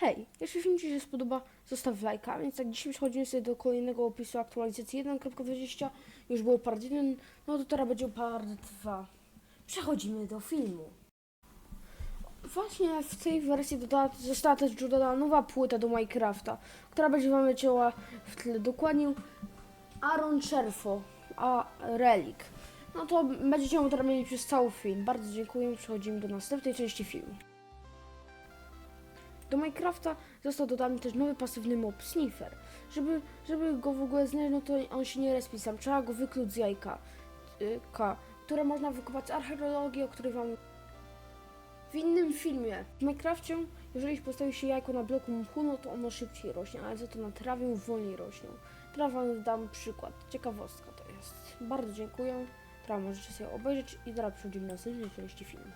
Hej, jeśli film Ci się spodoba, zostaw lajka, więc tak dzisiaj przechodzimy sobie do kolejnego opisu aktualizacji 1.20, już było part 1, no to teraz będzie part 2. Przechodzimy do filmu. Właśnie w tej wersji doda, została też dodana nowa płyta do Minecrafta, która będzie Wam leciała w tle. Dokładnie Aaron Cherfo, a Relic. No to będziecie ją teraz mieli przez cały film. Bardzo dziękuję, przechodzimy do następnej części filmu. Do Minecrafta został dodany też nowy pasywny mob Sniffer. Żeby, żeby go w ogóle znaleźć, no to on się nie respi sam. Trzeba go wykluć z jajka, y, K, które można wykopać z archeologii, o której wam w innym filmie. W Minecrafcie, jeżeli postawi się jajko na bloku mchu, no to ono szybciej rośnie, ale za to na trawie wolniej rośną. Teraz wam dam przykład. Ciekawostka to jest. Bardzo dziękuję. Teraz możecie sobie obejrzeć i teraz przechodzimy do następnej części filmu.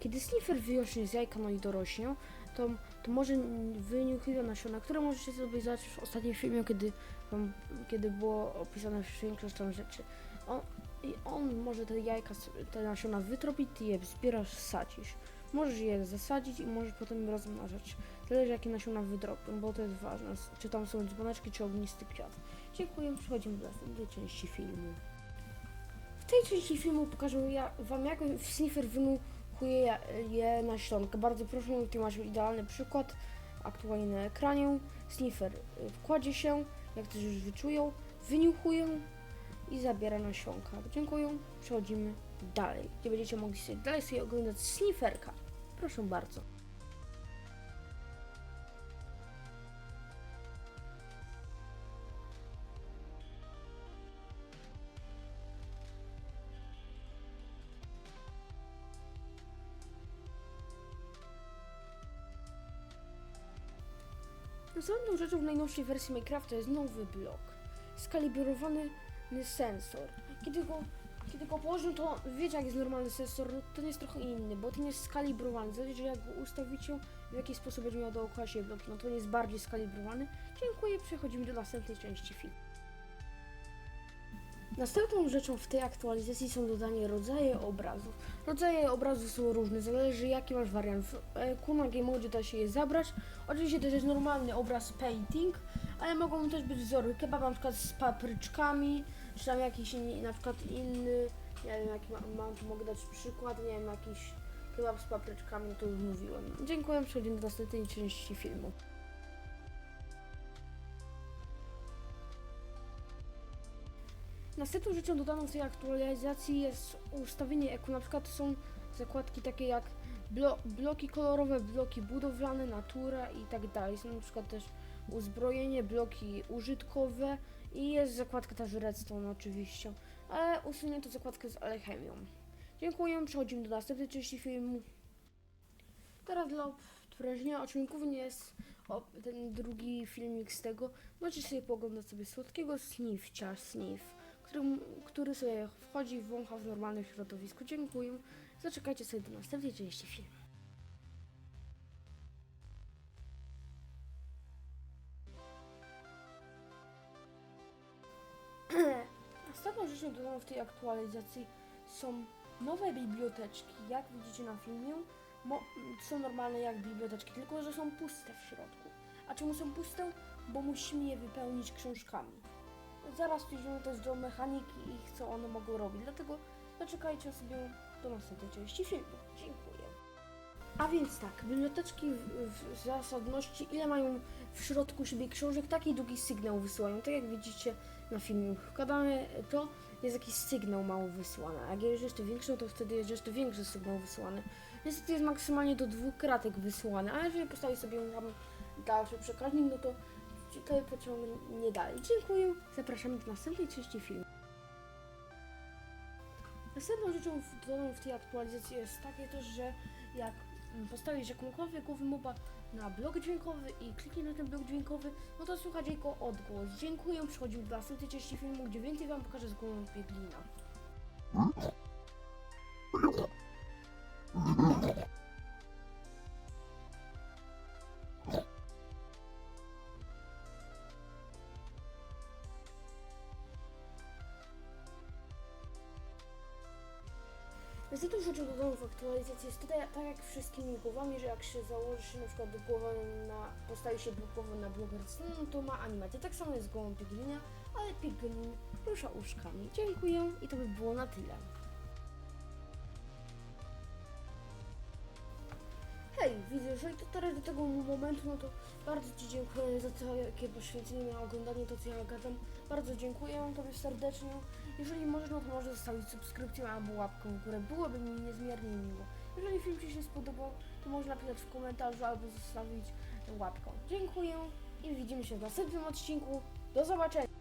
Kiedy sniffer wyrośnie z jajka, no i dorośnie, to, to może wyniuchiwa nasiona, które możecie sobie zobaczyć w ostatnim filmie, kiedy, kiedy było opisane większość tam rzeczy. On, I on może te jajka, te nasiona wytropić, ty je zbierasz, sadzisz. Możesz je zasadzić i możesz potem rozmnażać. Zależy jakie nasiona wydropią, bo to jest ważne. Czy tam są dzwoneczki, czy ognisty kwiat. Dziękuję, przechodzimy do następnej części filmu. W tej części filmu pokażę Wam, jak Sniffer wynuchuje je, je nasionka. Bardzo proszę, tutaj masz idealny przykład aktualnie na ekranie. Sniffer y, kładzie się, jak też już wyczują, wyniuchuje i zabiera nasionka. Dziękuję, przechodzimy dalej, gdzie będziecie mogli sobie dalej sobie oglądać Snifferka. Proszę bardzo. Następną rzeczą w najnowszej wersji Minecrafta jest nowy blok. Skalibrowany sensor. Kiedy go, kiedy go położę, to wiecie jak jest normalny sensor, no ten jest trochę inny, bo ten jest skalibrowany. Zależy jak go ustawicie, w jaki sposób będzie miał dookoła siebie bloki, no to on jest bardziej skalibrowany. Dziękuję, przechodzimy do następnej części filmu. Następną rzeczą w tej aktualizacji są dodanie rodzaje obrazów. Rodzaje obrazów są różne, zależy jaki masz wariant. W e, Kuna Game Mode da się je zabrać. Oczywiście to jest normalny obraz painting, ale mogą też być wzory kebab na przykład z papryczkami, czy tam jakiś inni- na przykład inny, nie wiem jaki ma, mam, tu mogę dać przykład, nie wiem, jakiś kebab z papryczkami, to już mówiłem. Dziękuję, przechodzimy do następnej części filmu. Następną rzeczą dodaną w tej aktualizacji jest ustawienie eku. Na przykład są zakładki takie jak blo bloki kolorowe, bloki budowlane, natura i tak dalej. Są na przykład też uzbrojenie, bloki użytkowe i jest zakładka też redstone oczywiście. Ale usunięto zakładkę z alchemią. Dziękuję, przechodzimy do następnej części filmu. Teraz dla odprężenia odcinków nie jest ten drugi filmik z tego. Możecie sobie poglądać sobie słodkiego snifcia, sniff który, który sobie wchodzi i wącha w normalnym środowisku. Dziękuję. Zaczekajcie sobie do następnej części filmu. Następną rzeczą dodaną w tej aktualizacji są nowe biblioteczki. Jak widzicie na filmie, są normalne jak biblioteczki, tylko że są puste w środku. A czemu są puste? Bo musimy je wypełnić książkami zaraz przejdziemy też do mechaniki i co one mogą robić. Dlatego zaczekajcie sobie do następnej części filmu. Dziękuję. A więc tak, biblioteczki w, w zasadności, ile mają w środku siebie książek, taki długi sygnał wysyłają. Tak jak widzicie na filmie. Wkładamy to, jest jakiś sygnał mało wysłany. A jak jest jeszcze większy, no to wtedy jest jeszcze większy sygnał wysłany. Niestety jest maksymalnie do dwóch kratek wysłany, ale jeżeli postawi sobie tam dalszy przekaźnik, no to to pociągnie dalej. Dziękuję. Zapraszamy do następnej części filmu. Następną rzeczą dodaną w tej aktualizacji jest takie też, że jak postawisz jakąkolwiek moba na blok dźwiękowy i kliknie na ten blok dźwiękowy, no to słuchać jego odgłos. Dziękuję. Przechodzimy do następnej części filmu, gdzie więcej Wam pokażę z głową Pieglina. Niestety rzeczy do domów aktualizacji jest tutaj tak jak wszystkimi głowami, że jak się założy na przykład głowę na, postawi się głowę na blogerce, no to ma animację. Tak samo jest z głową Piglina, ale Piglin rusza uszkami. Dziękuję i to by było na tyle. Widzę, jeżeli dotarłeś do tego momentu, no to bardzo Ci dziękuję za takie poświęcenie na oglądanie to, co ja gadam. Bardzo dziękuję Tobie serdecznie. Jeżeli możesz, no to możesz zostawić subskrypcję albo łapkę w górę. Byłoby mi niezmiernie miło. Jeżeli film Ci się spodobał, to można napisać w komentarzu albo zostawić łapkę. Dziękuję i widzimy się w następnym odcinku. Do zobaczenia!